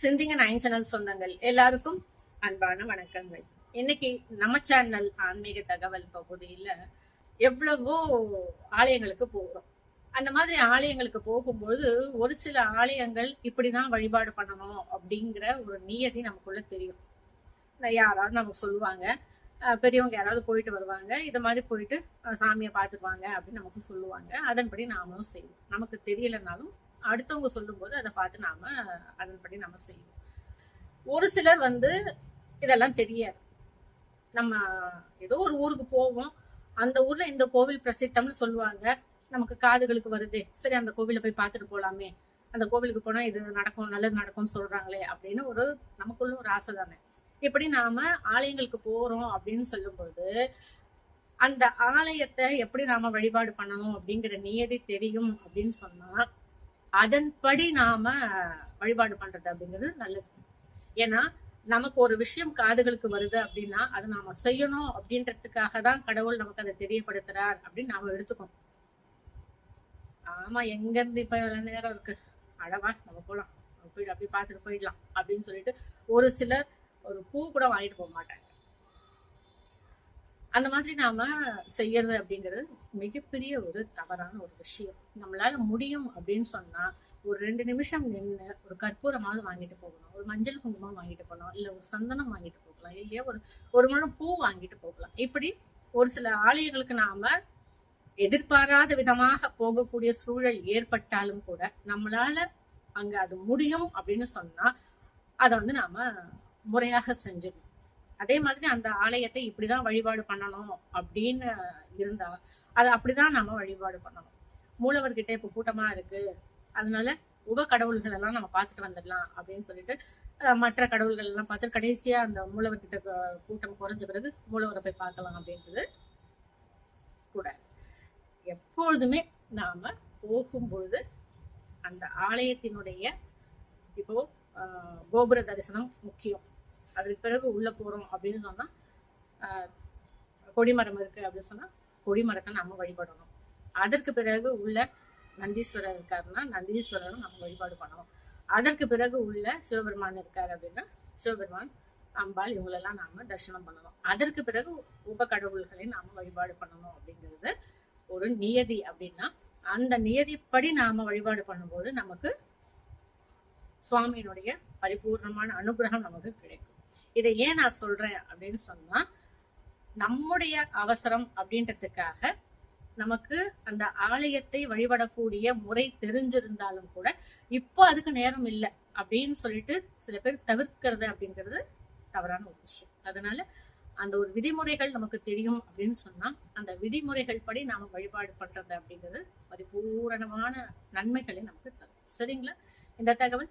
சிந்திங்க nine channel சொந்தங்கள். எல்லாருக்கும் அன்பான வணக்கங்கள். இன்னைக்கு நம்ம சேனல் ஆன்மீக தகவல் பகுதியில எவ்வளவோ ஆலயங்களுக்கு போகிறோம் அந்த மாதிரி ஆலயங்களுக்கு போகும்போது ஒரு சில ஆலயங்கள் இப்படிதான் வழிபாடு பண்ணணும் அப்படிங்கிற ஒரு நியதி நமக்குள்ள தெரியும். யாராவது நமக்கு சொல்லுவாங்க. பெரியவங்க யாராவது போயிட்டு வருவாங்க. இது மாதிரி போயிட்டு சாமியை பார்த்துக்குவாங்க அப்படின்னு நமக்கு சொல்லுவாங்க. அதன்படி நாமளும் செய்வோம். நமக்கு தெரியலனாலும் அடுத்தவங்க சொல்லும்போது அதை பார்த்து நாம அதன்படி நம்ம செய்வோம். ஒரு சிலர் வந்து இதெல்லாம் தெரியாது. நம்ம ஏதோ ஒரு ஊருக்கு போவோம். அந்த ஊர்ல இந்த கோவில் பிரசித்தம்னு சொல்லுவாங்க. நமக்கு காதுகளுக்கு வருதே. சரி அந்த கோவில போய் பார்த்துட்டு போலாமே. அந்த கோவிலுக்கு போனா இது நடக்கும் நல்லது நடக்கும்னு சொல்றாங்களே அப்படின்னு ஒரு நமக்குள்ள ஒரு ஆசை தானே. இப்படி நாம ஆலயங்களுக்கு போறோம் அப்படின்னு சொல்லும்போது அந்த ஆலயத்தை எப்படி நாம வழிபாடு பண்ணணும் அப்படிங்கிற நியதி தெரியும் அப்படின்னு சொன்னா அதன்படி நாம வழிபாடு பண்றது அப்படிங்கிறது நல்லது. ஏன்னா நமக்கு ஒரு விஷயம் காதுகளுக்கு வருது அப்படின்னா அதை நாம செய்யணும் அப்படின்றதுக்காக தான் கடவுள் நமக்கு அதை தெரியப்படுத்துறார் அப்படின்னு நாம எடுத்துக்கணும். ஆமா எங்க இருந்து இப்ப எவ்வளவு நேரம் இருக்கு? அடவா நம்ம போலாம். போயிட்டு அப்படியே பார்த்துட்டு போயிடலாம் அப்படின்னு சொல்லிட்டு ஒரு சிலர் ஒரு பூ கூட வாங்கிட்டு போக மாட்டாங்க. அந்த மாதிரி நாம செய்யறது அப்படிங்கிறது மிகப்பெரிய ஒரு தவறான ஒரு விஷயம். நம்மளால முடியும் அப்படின்னு சொன்னா ஒரு ரெண்டு நிமிஷம் நின்று ஒரு கற்பூரமாவது வாங்கிட்டு போகணும். ஒரு மஞ்சள் குங்குமம் வாங்கிட்டு போகலாம். இல்ல ஒரு சந்தனம் வாங்கிட்டு போகலாம். இல்லையா ஒரு ஒரு முழம் பூ வாங்கிட்டு போகலாம். இப்படி ஒரு சில ஆலயங்களுக்கு நாம எதிர்பாராத விதமாக போகக்கூடிய சூழல் ஏற்பட்டாலும் கூட நம்மளால அங்க அது முடியும் அப்படின்னு சொன்னா அதை வந்து நாம முறையாக செஞ்சிடணும். அதே மாதிரி அந்த ஆலயத்தை இப்படிதான் வழிபாடு பண்ணணும் அப்படின்னு இருந்தா அதை அப்படிதான் நாம வழிபாடு பண்ணணும். மூலவர்கிட்ட இப்ப கூட்டமா இருக்கு. அதனால உப கடவுள்கள் எல்லாம் நம்ம பார்த்துட்டு வந்துடலாம் அப்படின்னு சொல்லிட்டு மற்ற கடவுள்கள் எல்லாம் பார்த்து கடைசியா அந்த மூலவர்கிட்ட கூட்டம் குறைஞ்ச பிறகு மூலவரை போய் பார்க்கலாம் அப்படின்றது கூட. எப்பொழுதுமே நாம போகும்பொழுது அந்த ஆலயத்தினுடைய இப்போ கோபுர தரிசனம் முக்கியம். அதுக்கு பிறகு உள்ள போறோம் அப்படின்னு சொன்னா கொடிமரம் இருக்கு அப்படின்னு சொன்னா கொடிமரத்தை நம்ம வழிபடணும். அதற்கு பிறகு உள்ள நந்தீஸ்வரர் இருக்காருன்னா நந்தீஸ்வரரும் நம்ம வழிபாடு பண்ணணும். அதற்கு பிறகு உள்ள சிவபெருமான் இருக்காரு அப்படின்னா சிவபெருமான் அம்பாள் இவங்களெல்லாம் நாம தரிசனம் பண்ணணும். அதற்கு பிறகு உப கடவுள்களை நாம வழிபாடு பண்ணணும் அப்படிங்கிறது ஒரு நியதி அப்படின்னா அந்த நியதிப்படி நாம வழிபாடு பண்ணும்போது நமக்கு சுவாமியினுடைய பரிபூர்ணமான அனுகிரகம் நமக்கு கிடைக்கும். இதை ஏன் நான் சொல்றேன் அப்படின்னு சொன்னா நம்முடைய அவசரம் அப்படின்றதுக்காக நமக்கு அந்த ஆலயத்தை வழிபடக்கூடிய முறை தெரிஞ்சிருந்தாலும் கூட இப்போ அதுக்கு நேரம் இல்லை அப்படின்னு சொல்லிட்டு சில பேர் தவிர்க்கிறது அப்படிங்கிறது தவறான ஒரு விஷயம். அதனால அந்த ஒரு விதிமுறைகள் நமக்கு தெரியும் அப்படின்னு சொன்னா அந்த விதிமுறைகள் படி நாம வழிபாடு பண்றது அப்படிங்கிறது பரிபூரணமான நன்மைகளை நமக்கு தரும். சரிங்களா? இந்த தகவல்